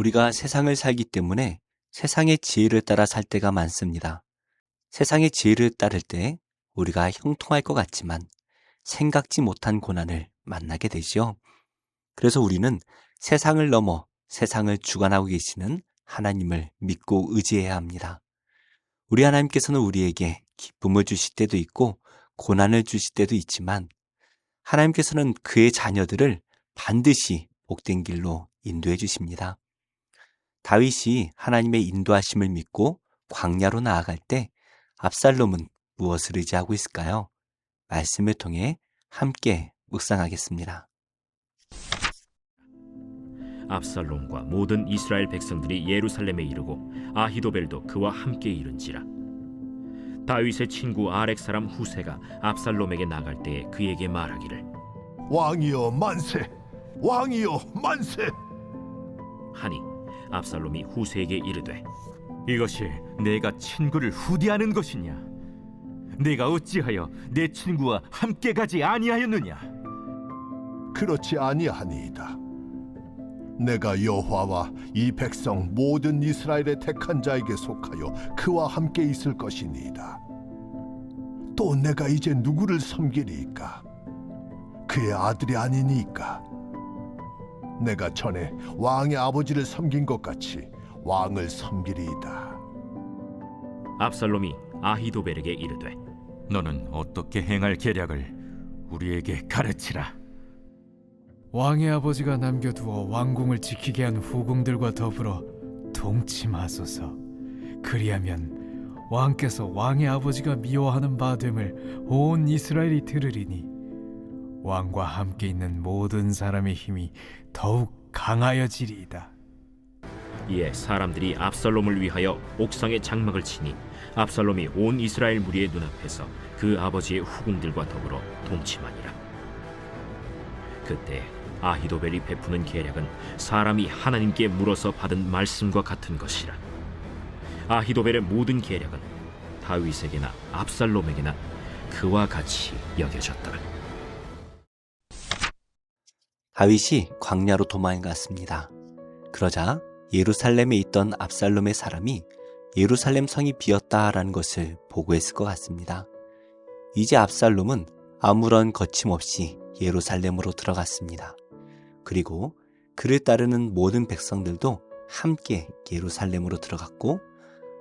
우리가 세상을 살기 때문에 세상의 지혜를 따라 살 때가 많습니다. 세상의 지혜를 따를 때 우리가 형통할 것 같지만 생각지 못한 고난을 만나게 되지요. 그래서 우리는 세상을 넘어 세상을 주관하고 계시는 하나님을 믿고 의지해야 합니다. 우리 하나님께서는 우리에게 기쁨을 주실 때도 있고 고난을 주실 때도 있지만 하나님께서는 그의 자녀들을 반드시 복된 길로 인도해 주십니다. 다윗이 하나님의 인도하심을 믿고 광야로 나아갈 때 압살롬은 무엇을 의지하고 있을까요? 말씀을 통해 함께 묵상하겠습니다. 압살롬과 모든 이스라엘 백성들이 예루살렘에 이르고 아히도벨도 그와 함께 이른지라 다윗의 친구 아렉 사람 후세가 압살롬에게 나갈 때에 그에게 말하기를 왕이여 만세 왕이여 만세 하니 압살롬이 후세에게 이르되 이것이 내가 친구를 후대하는 것이냐? 내가 어찌하여 내 친구와 함께 가지 아니하였느냐? 그렇지 아니하니이다 내가 여호와와 이 백성 모든 이스라엘의 택한 자에게 속하여 그와 함께 있을 것이니이다 또 내가 이제 누구를 섬기리이까 그의 아들이 아니니까 내가 전에 왕의 아버지를 섬긴 것 같이 왕을 섬기리이다 압살롬이 아히도벨에게 이르되 너는 어떻게 행할 계략을 우리에게 가르치라. 왕의 아버지가 남겨두어 왕궁을 지키게 한 후궁들과 더불어 동침하소서. 그리하면 왕께서 왕의 아버지가 미워하는 바 됨을 온 이스라엘이 들으리니 왕과 함께 있는 모든 사람의 힘이 더욱 강하여지리이다. 이에 사람들이 압살롬을 위하여 옥상에 장막을 치니 압살롬이 온 이스라엘 무리의 눈앞에서 그 아버지의 후궁들과 더불어 동침하니라. 그때 아히도벨이 베푸는 계략은 사람이 하나님께 물어서 받은 말씀과 같은 것이라. 아히도벨의 모든 계략은 다윗에게나 압살롬에게나 그와 같이 여겨졌더라. 다윗이 광야로 도망갔습니다. 그러자 예루살렘에 있던 압살롬의 사람이 예루살렘 성이 비었다라는 것을 보고했을 것 같습니다. 이제 압살롬은 아무런 거침없이 예루살렘으로 들어갔습니다. 그리고 그를 따르는 모든 백성들도 함께 예루살렘으로 들어갔고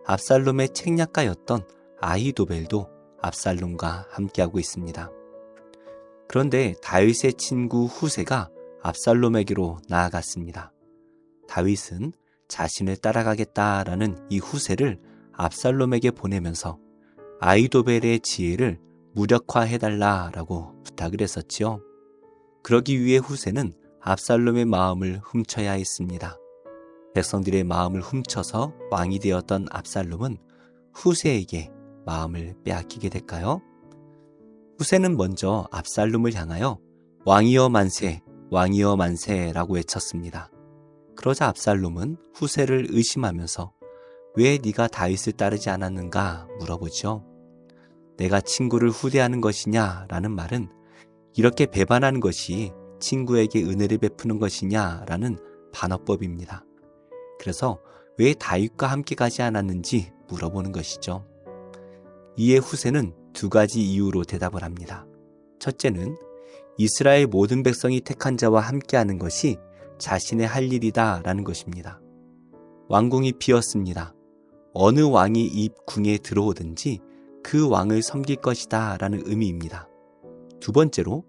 압살롬의 책략가였던 아히도벨도 압살롬과 함께하고 있습니다. 그런데 다윗의 친구 후세가 압살롬에게로 나아갔습니다. 다윗은 자신을 따라가겠다라는 이 후세를 압살롬에게 보내면서 아이도벨의 지혜를 무력화해달라라고 부탁을 했었지요. 그러기 위해 후세는 압살롬의 마음을 훔쳐야 했습니다. 백성들의 마음을 훔쳐서 왕이 되었던 압살롬은 후세에게 마음을 빼앗기게 될까요? 후세는 먼저 압살롬을 향하여 왕이여 만세, 왕이여 만세라고 외쳤습니다. 그러자 압살롬은 후세를 의심하면서 왜 네가 다윗을 따르지 않았는가 물어보죠. 내가 친구를 후대하는 것이냐라는 말은 이렇게 배반하는 것이 친구에게 은혜를 베푸는 것이냐라는 반어법입니다. 그래서 왜 다윗과 함께 가지 않았는지 물어보는 것이죠. 이에 후세는 두 가지 이유로 대답을 합니다. 첫째는 이스라엘 모든 백성이 택한 자와 함께하는 것이 자신의 할 일이다 라는 것입니다. 왕궁이 비었습니다. 어느 왕이 이 궁에 들어오든지 그 왕을 섬길 것이다 라는 의미입니다. 두 번째로,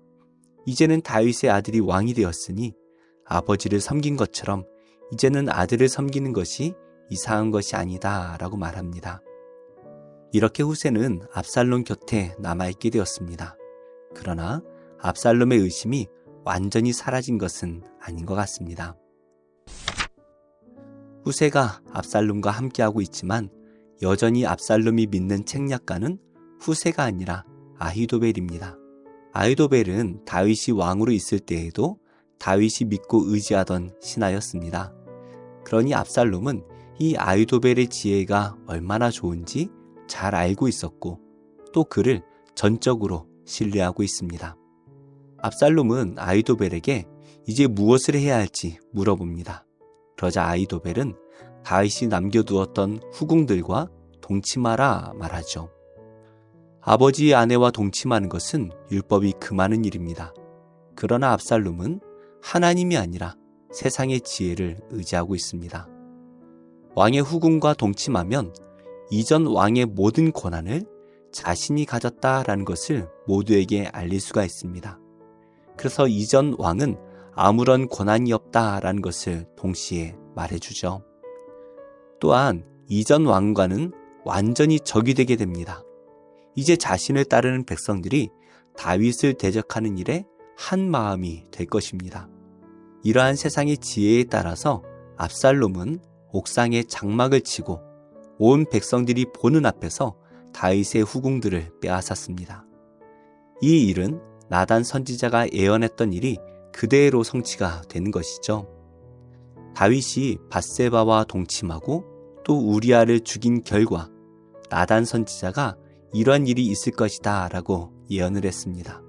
이제는 다윗의 아들이 왕이 되었으니 아버지를 섬긴 것처럼 이제는 아들을 섬기는 것이 이상한 것이 아니다 라고 말합니다. 이렇게 후세는 압살롬 곁에 남아있게 되었습니다. 그러나 압살롬의 의심이 완전히 사라진 것은 아닌 것 같습니다. 후세가 압살롬과 함께하고 있지만 여전히 압살롬이 믿는 책략가는 후세가 아니라 아히도벨입니다. 아히도벨은 다윗이 왕으로 있을 때에도 다윗이 믿고 의지하던 신하였습니다. 그러니 압살롬은 이 아히도벨의 지혜가 얼마나 좋은지 잘 알고 있었고 또 그를 전적으로 신뢰하고 있습니다. 압살롬은 아이도벨에게 이제 무엇을 해야 할지 물어봅니다. 그러자 아이도벨은 다윗이 남겨두었던 후궁들과 동침하라 말하죠. 아버지의 아내와 동침하는 것은 율법이 금하는 일입니다. 그러나 압살롬은 하나님이 아니라 세상의 지혜를 의지하고 있습니다. 왕의 후궁과 동침하면 이전 왕의 모든 권한을 자신이 가졌다라는 것을 모두에게 알릴 수가 있습니다. 그래서 이전 왕은 아무런 권한이 없다라는 것을 동시에 말해주죠. 또한 이전 왕과는 완전히 적이 되게 됩니다. 이제 자신을 따르는 백성들이 다윗을 대적하는 일에 한 마음이 될 것입니다. 이러한 세상의 지혜에 따라서 압살롬은 옥상에 장막을 치고 온 백성들이 보는 앞에서 다윗의 후궁들을 빼앗았습니다. 이 일은 나단 선지자가 예언했던 일이 그대로 성취가 되는 것이죠. 다윗이 바세바와 동침하고 또 우리아를 죽인 결과 나단 선지자가 이런 일이 있을 것이다 라고 예언을 했습니다.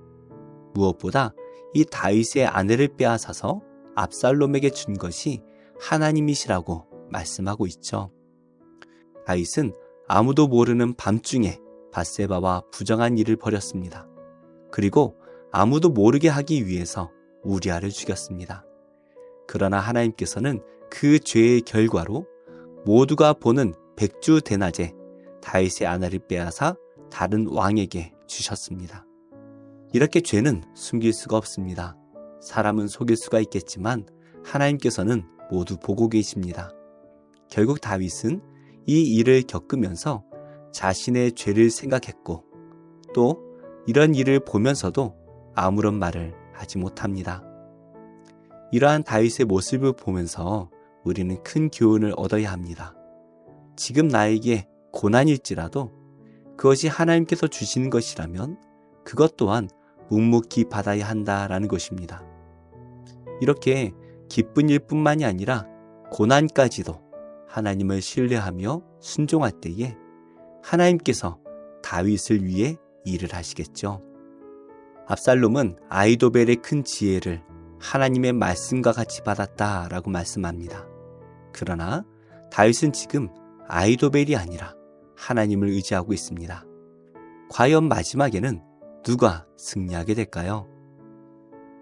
무엇보다 이 다윗의 아내를 빼앗아서 압살롬에게 준 것이 하나님이시라고 말씀하고 있죠. 다윗은 아무도 모르는 밤중에 바세바와 부정한 일을 벌였습니다. 그리고 아무도 모르게 하기 위해서 우리아를 죽였습니다. 그러나 하나님께서는 그 죄의 결과로 모두가 보는 백주 대낮에 다윗의 아내를 빼앗아 다른 왕에게 주셨습니다. 이렇게 죄는 숨길 수가 없습니다. 사람은 속일 수가 있겠지만 하나님께서는 모두 보고 계십니다. 결국 다윗은 이 일을 겪으면서 자신의 죄를 생각했고 또 이런 일을 보면서도 아무런 말을 하지 못합니다. 이러한 다윗의 모습을 보면서 우리는 큰 교훈을 얻어야 합니다. 지금 나에게 고난일지라도 그것이 하나님께서 주시는 것이라면 그것 또한 묵묵히 받아야 한다라는 것입니다. 이렇게 기쁜 일뿐만이 아니라 고난까지도 하나님을 신뢰하며 순종할 때에 하나님께서 다윗을 위해 일을 하시겠죠. 압살롬은 아이도벨의 큰 지혜를 하나님의 말씀과 같이 받았다라고 말씀합니다. 그러나 다윗은 지금 아이도벨이 아니라 하나님을 의지하고 있습니다. 과연 마지막에는 누가 승리하게 될까요?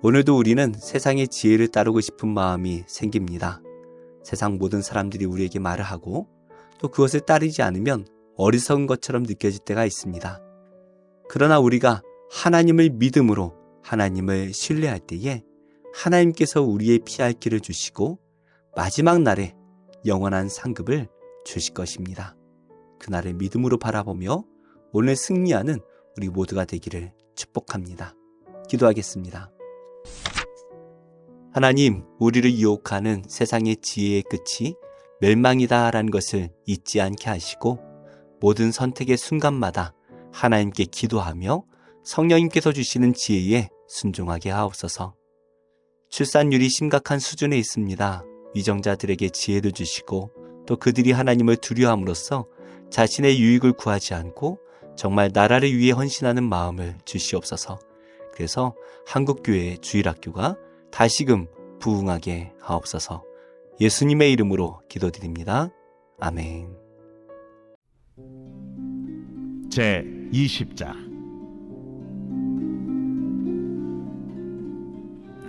오늘도 우리는 세상의 지혜를 따르고 싶은 마음이 생깁니다. 세상 모든 사람들이 우리에게 말을 하고 또 그것을 따르지 않으면 어리석은 것처럼 느껴질 때가 있습니다. 그러나 우리가 하나님을 믿음으로 하나님을 신뢰할 때에 하나님께서 우리의 피할 길을 주시고 마지막 날에 영원한 상급을 주실 것입니다. 그날을 믿음으로 바라보며 오늘 승리하는 우리 모두가 되기를 축복합니다. 기도하겠습니다. 하나님, 우리를 유혹하는 세상의 지혜의 끝이 멸망이다라는 것을 잊지 않게 하시고 모든 선택의 순간마다 하나님께 기도하며 성령님께서 주시는 지혜에 순종하게 하옵소서. 출산율이 심각한 수준에 있습니다. 위정자들에게 지혜를 주시고 또 그들이 하나님을 두려함으로써 자신의 유익을 구하지 않고 정말 나라를 위해 헌신하는 마음을 주시옵소서. 그래서 한국교회 주일학교가 다시금 부흥하게 하옵소서. 예수님의 이름으로 기도드립니다. 아멘. 제 20장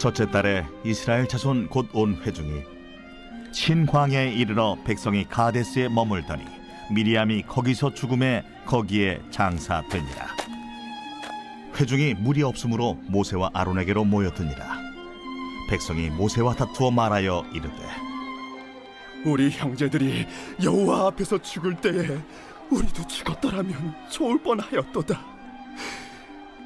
첫째 달에 이스라엘 자손 곧 온 회중이 신광야에 이르러 백성이 가데스에 머물더니 미리암이 거기서 죽음에 거기에 장사되니라 회중이 물이 없으므로 모세와 아론에게로 모였더니라 백성이 모세와 다투어 말하여 이르되 우리 형제들이 여호와 앞에서 죽을 때에 우리도 죽었더라면 좋을 뻔하였도다.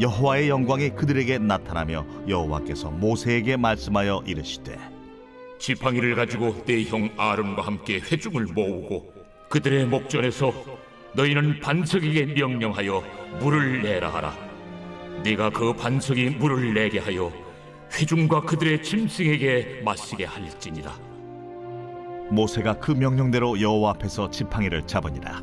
여호와의 영광이 그들에게 나타나며 여호와께서 모세에게 말씀하여 이르시되 지팡이를 가지고 내 형 아론과 함께 회중을 모으고 그들의 목전에서 너희는 반석에게 명령하여 물을 내라 하라. 네가 그 반석이 물을 내게 하여 회중과 그들의 짐승에게 마시게 할지니라. 모세가 그 명령대로 여호와 앞에서 지팡이를 잡으니라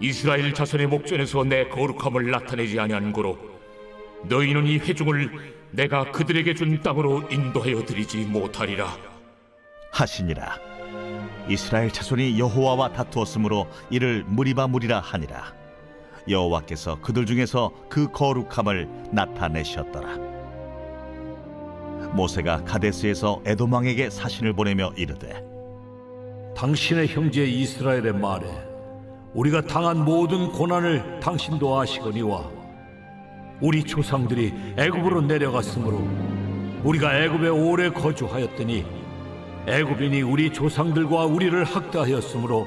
이스라엘 자손의 목전에서 내 거룩함을 나타내지 아니한 고로 너희는 이 회중을 내가 그들에게 준 땅으로 인도하여 드리지 못하리라. 하시니라. 이스라엘 자손이 여호와와 다투었으므로 이를 무리바 무리라 하니라. 여호와께서 그들 중에서 그 거룩함을 나타내셨더라. 모세가 가데스에서 에돔 왕에게 사신을 보내며 이르되 당신의 형제 이스라엘의 말에 우리가 당한 모든 고난을 당신도 아시거니와 우리 조상들이 애굽으로 내려갔으므로 우리가 애굽에 오래 거주하였더니 애굽인이 우리 조상들과 우리를 학대하였으므로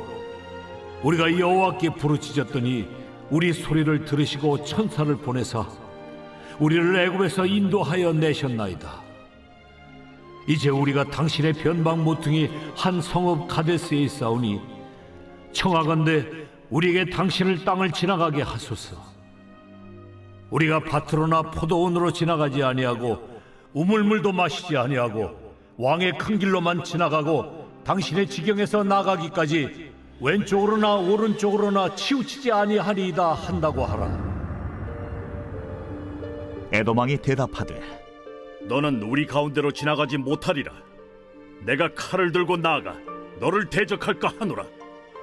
우리가 여호와께 부르짖었더니 우리 소리를 들으시고 천사를 보내사 우리를 애굽에서 인도하여 내셨나이다. 이제 우리가 당신의 변방 모퉁이 한 성읍 가데스에 있사오니 청하건대 우리에게 당신을 땅을 지나가게 하소서. 우리가 밭으로나 포도원으로 지나가지 아니하고 우물물도 마시지 아니하고 왕의 큰 길로만 지나가고 당신의 지경에서 나가기까지 왼쪽으로나 오른쪽으로나 치우치지 아니하리이다 한다고 하라. 에돔 왕이 대답하되 너는 우리 가운데로 지나가지 못하리라. 내가 칼을 들고 나아가 너를 대적할까 하노라.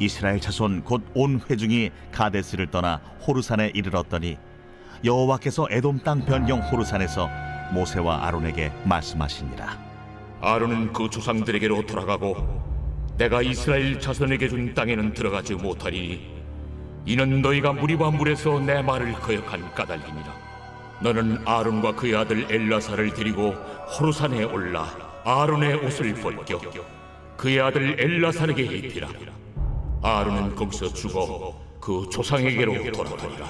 이스라엘 자손 곧 온 회중이 가데스를 떠나 호르산에 이르렀더니 여호와께서 에돔 땅 변경 호르산에서 모세와 아론에게 말씀하시니라. 아론은 그 조상들에게로 돌아가고 내가 이스라엘 자손에게 준 땅에는 들어가지 못하리니 이는 너희가 무리와 물에서 내 말을 거역한 까닭이니라. 너는 아론과 그의 아들 엘라사를 데리고 호르산에 올라 아론의 옷을 벗겨 그의 아들 엘라사에게 입히라 아론은 거기서 죽어 그 조상에게로 돌아가리라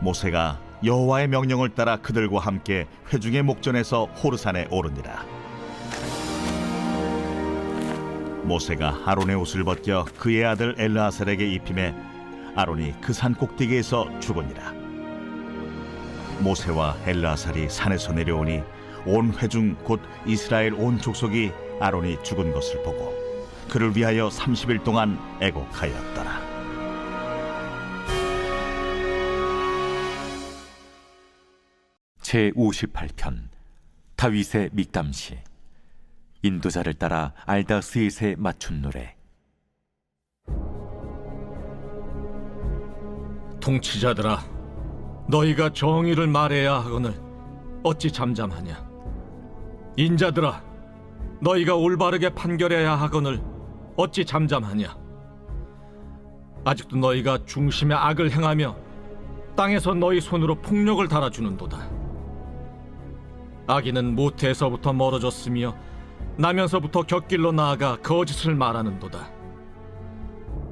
모세가 여호와의 명령을 따라 그들과 함께 회중의 목전에서 호르산에 오르니라. 모세가 아론의 옷을 벗겨 그의 아들 엘르아살에게 입힘에 아론이 그 산 꼭대기에서 죽으니라. 모세와 엘르아살이 산에서 내려오니 온 회중 곧 이스라엘 온 족속이 아론이 죽은 것을 보고 그를 위하여 30일 동안 애곡하였더라. 제 58편 다윗의 믹담시 인도자를 따라 알다 스윗에 맞춘 노래 통치자들아, 너희가 정의를 말해야 하거늘 어찌 잠잠하냐? 인자들아, 너희가 올바르게 판결해야 하거늘 어찌 잠잠하냐? 아직도 너희가 중심의 악을 행하며 땅에서 너희 손으로 폭력을 달아주는도다. 악인은 모태에서부터 멀어졌으며 나면서부터 곁길로 나아가 거짓을 말하는도다.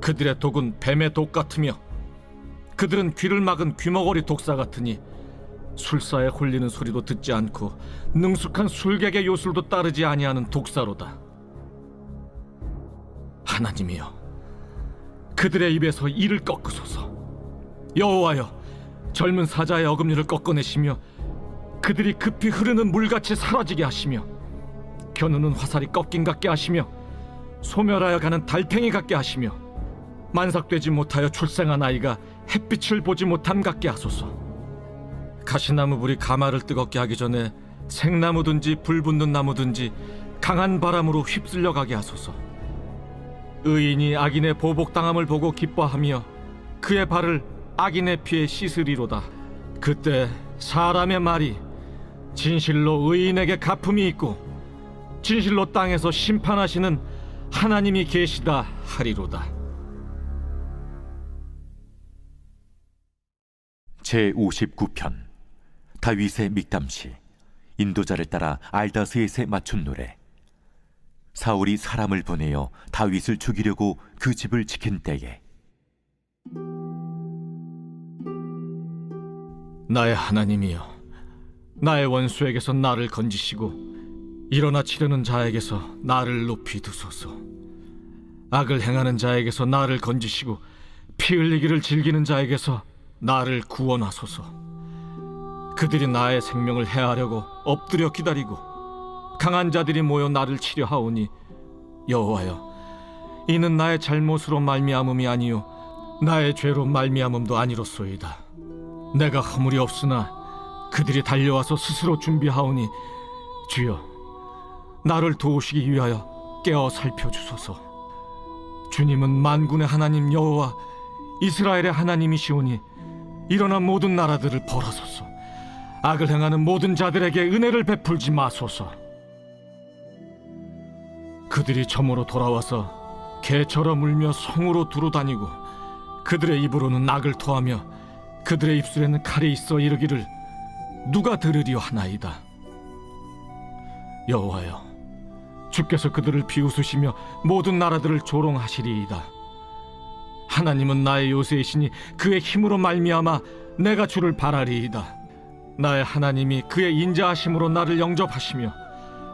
그들의 독은 뱀의 독 같으며 그들은 귀를 막은 귀머거리 독사 같으니 술사에 홀리는 소리도 듣지 않고 능숙한 술객의 요술도 따르지 아니하는 독사로다. 하나님이여, 그들의 입에서 이를 꺾으소서. 여호와여, 젊은 사자의 어금니를 꺾어내시며 그들이 급히 흐르는 물같이 사라지게 하시며 겨누는 화살이 꺾인 같게 하시며 소멸하여 가는 달팽이 같게 하시며 만삭되지 못하여 출생한 아이가 햇빛을 보지 못함 같게 하소서. 가시나무 불이 가마를 뜨겁게 하기 전에 생나무든지 불 붙는 나무든지 강한 바람으로 휩쓸려 가게 하소서. 의인이 악인의 보복당함을 보고 기뻐하며 그의 발을 악인의 피에 씻으리로다. 그때 사람의 말이 진실로 의인에게 갚음이 있고 진실로 땅에서 심판하시는 하나님이 계시다 하리로다. 제 59편 다윗의 믹담시 인도자를 따라 알다스에세 맞춘 노래 사울이 사람을 보내어 다윗을 죽이려고 그 집을 지킨 때에 나의 하나님이여 나의 원수에게서 나를 건지시고 일어나 치려는 자에게서 나를 높이 두소서. 악을 행하는 자에게서 나를 건지시고 피 흘리기를 즐기는 자에게서 나를 구원하소서. 그들이 나의 생명을 해하려고 엎드려 기다리고 강한 자들이 모여 나를 치려 하오니 여호와여 이는 나의 잘못으로 말미암음이 아니요 나의 죄로 말미암음도 아니로소이다. 내가 허물이 없으나 그들이 달려와서 스스로 준비하오니 주여 나를 도우시기 위하여 깨어 살펴주소서. 주님은 만군의 하나님 여호와 이스라엘의 하나님이시오니 일어난 모든 나라들을 벌하소서. 악을 행하는 모든 자들에게 은혜를 베풀지 마소서 그들이 점으로 돌아와서 개처럼 울며 성으로 두루 다니고 그들의 입으로는 악을 토하며 그들의 입술에는 칼이 있어 이르기를 누가 들으리요 하나이다. 여호와여 주께서 그들을 비웃으시며 모든 나라들을 조롱하시리이다. 하나님은 나의 요새이시니 그의 힘으로 말미암아 내가 주를 바라리이다. 나의 하나님이 그의 인자하심으로 나를 영접하시며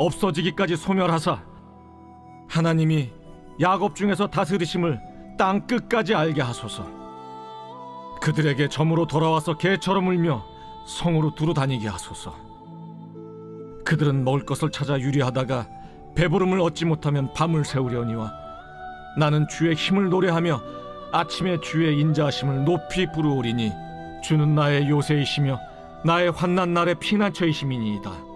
없어지기까지 소멸하사 하나님이 야곱 중에서 다스리심을 땅 끝까지 알게 하소서. 그들에게 점으로 돌아와서 개처럼 울며 성으로 두루 다니게 하소서. 그들은 먹을 것을 찾아 유리하다가 배부름을 얻지 못하면 밤을 새우려니와 나는 주의 힘을 노래하며 아침에 주의 인자하심을 높이 부르오리니 주는 나의 요새이시며 나의 환난 날의 피난처이심이니이다.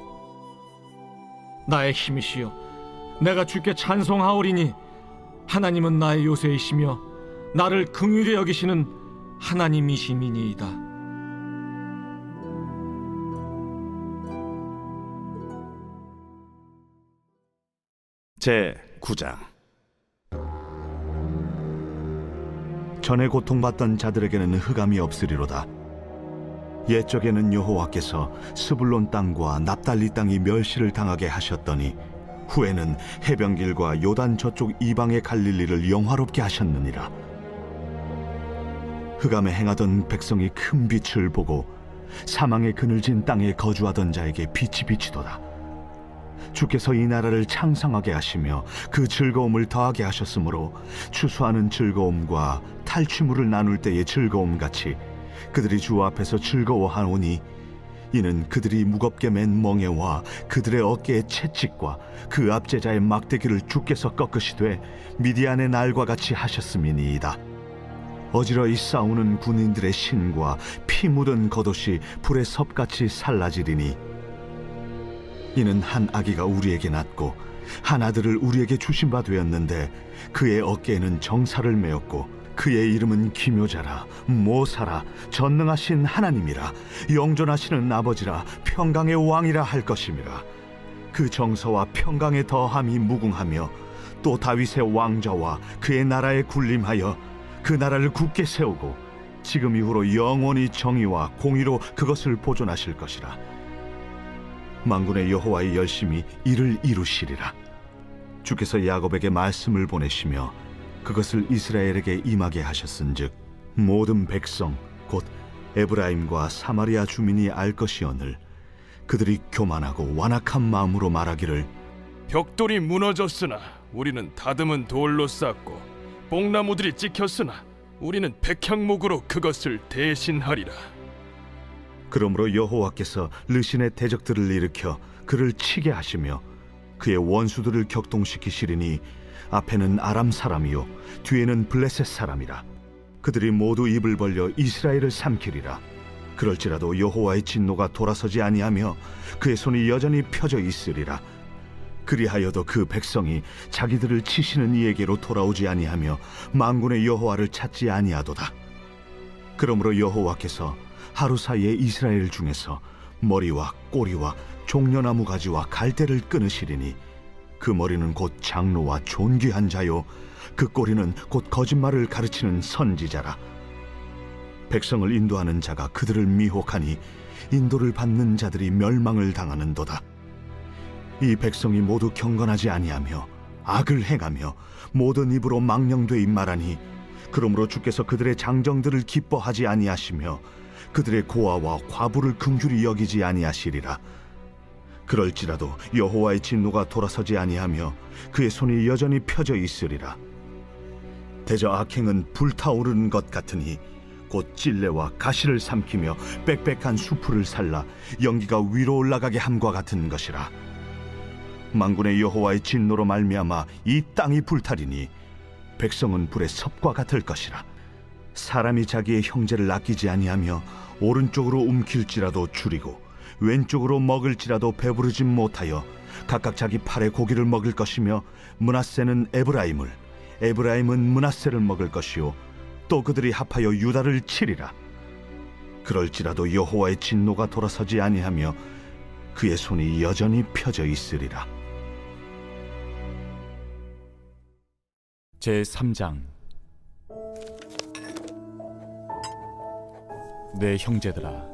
나의 힘이시여 내가 주께 찬송하오리니 하나님은 나의 요새이시며 나를 긍휼히 여기시는 하나님이시미니이다. 제 9장. 전에 고통받던 자들에게는 흑암이 없으리로다 옛적에는 여호와께서 스불론 땅과 납달리 땅이 멸시를 당하게 하셨더니 후에는 해변길과 요단 저쪽 이방의 갈릴리를 영화롭게 하셨느니라. 흑암에 행하던 백성이 큰 빛을 보고 사망의 그늘진 땅에 거주하던 자에게 빛이 비치도다. 주께서 이 나라를 창성하게 하시며 그 즐거움을 더하게 하셨으므로 추수하는 즐거움과 탈취물을 나눌 때의 즐거움 같이 그들이 주 앞에서 즐거워하오니 이는 그들이 무겁게 맨 멍에와 그들의 어깨의 채찍과 그 압제자의 막대기를 주께서 꺾으시되 미디안의 날과 같이 하셨음이니이다. 어지러이 싸우는 군인들의 신과 피 묻은 겉옷이 불의 섭같이 살라지리니 이는 한 아기가 우리에게 낳고 한 아들을 우리에게 주신 바 되었는데 그의 어깨에는 정사를 메었고 그의 이름은 기묘자라 모사라 전능하신 하나님이라 영존하시는 아버지라 평강의 왕이라 할 것임이라 그 정서와 평강의 더함이 무궁하며 또 다윗의 왕자와 그의 나라에 군림하여 그 나라를 굳게 세우고 지금 이후로 영원히 정의와 공의로 그것을 보존하실 것이라. 만군의 여호와의 열심히 이를 이루시리라. 주께서 야곱에게 말씀을 보내시며 그것을 이스라엘에게 임하게 하셨은즉 모든 백성 곧 에브라임과 사마리아 주민이 알 것이오늘 그들이 교만하고 완악한 마음으로 말하기를 벽돌이 무너졌으나 우리는 다듬은 돌로 쌓고 뽕나무들이 찍혔으나 우리는 백향목으로 그것을 대신하리라. 그러므로 여호와께서 르신의 대적들을 일으켜 그를 치게 하시며 그의 원수들을 격동시키시리니 앞에는 아람 사람이요 뒤에는 블레셋 사람이라. 그들이 모두 입을 벌려 이스라엘을 삼키리라. 그럴지라도 여호와의 진노가 돌아서지 아니하며 그의 손이 여전히 펴져 있으리라. 그리하여도 그 백성이 자기들을 치시는 이에게로 돌아오지 아니하며 만군의 여호와를 찾지 아니하도다. 그러므로 여호와께서 하루 사이에 이스라엘 중에서 머리와 꼬리와 종려나무 가지와 갈대를 끊으시리니 그 머리는 곧 장로와 존귀한 자요. 그 꼬리는 곧 거짓말을 가르치는 선지자라. 백성을 인도하는 자가 그들을 미혹하니 인도를 받는 자들이 멸망을 당하는도다. 이 백성이 모두 경건하지 아니하며 악을 행하며 모든 입으로 망령되이 말하니. 그러므로 주께서 그들의 장정들을 기뻐하지 아니하시며 그들의 고아와 과부를 긍휼히 여기지 아니하시리라 그럴지라도 여호와의 진노가 돌아서지 아니하며 그의 손이 여전히 펴져 있으리라. 대저 악행은 불타오르는 것 같으니 곧 찔레와 가시를 삼키며 빽빽한 수풀을 살라 연기가 위로 올라가게 함과 같은 것이라. 만군의 여호와의 진노로 말미암아 이 땅이 불타리니 백성은 불의 섭과 같을 것이라. 사람이 자기의 형제를 아끼지 아니하며 오른쪽으로 움킬지라도 줄이고 왼쪽으로 먹을지라도 배부르지 못하여 각각 자기 팔에 고기를 먹을 것이며 문하세는 에브라임을 에브라임은 문하세를 먹을 것이요 또 그들이 합하여 유다를 치리라. 그럴지라도 여호와의 진노가 돌아서지 아니하며 그의 손이 여전히 펴져 있으리라. 제 3장. 내 형제들아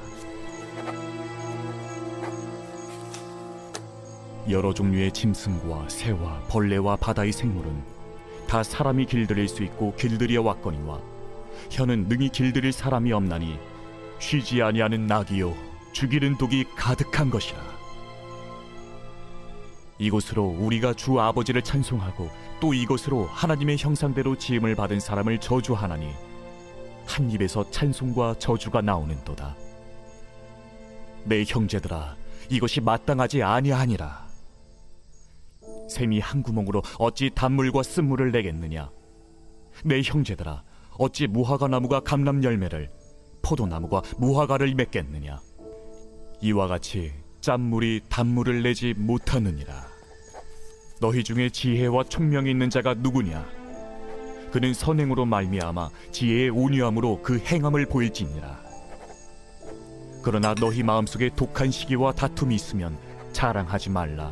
여러 종류의 짐승과 새와 벌레와 바다의 생물은 다 사람이 길들일 수 있고 길들여 왔거니와 혀는 능히 길들일 사람이 없나니 쉬지 아니하는 낙이요 죽이는 독이 가득한 것이라. 이곳으로 우리가 주 아버지를 찬송하고 또 이곳으로 하나님의 형상대로 지음을 받은 사람을 저주하나니 한 입에서 찬송과 저주가 나오는도다. 내 형제들아 이것이 마땅하지 아니하니라 샘이 한 구멍으로 어찌 단물과 쓴물을 내겠느냐? 내 형제들아 어찌 무화과 나무가 감람 열매를 포도나무가 무화과를 맺겠느냐? 이와 같이 짠물이 단물을 내지 못하느니라. 너희 중에 지혜와 총명이 있는 자가 누구냐? 그는 선행으로 말미암아 지혜의 온유함으로 그 행함을 보일지니라. 그러나 너희 마음속에 독한 시기와 다툼이 있으면 자랑하지 말라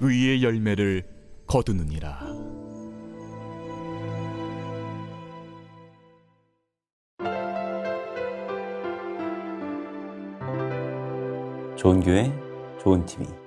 의의 열매를 거두느니라. 좋은 교회, 좋은 TV.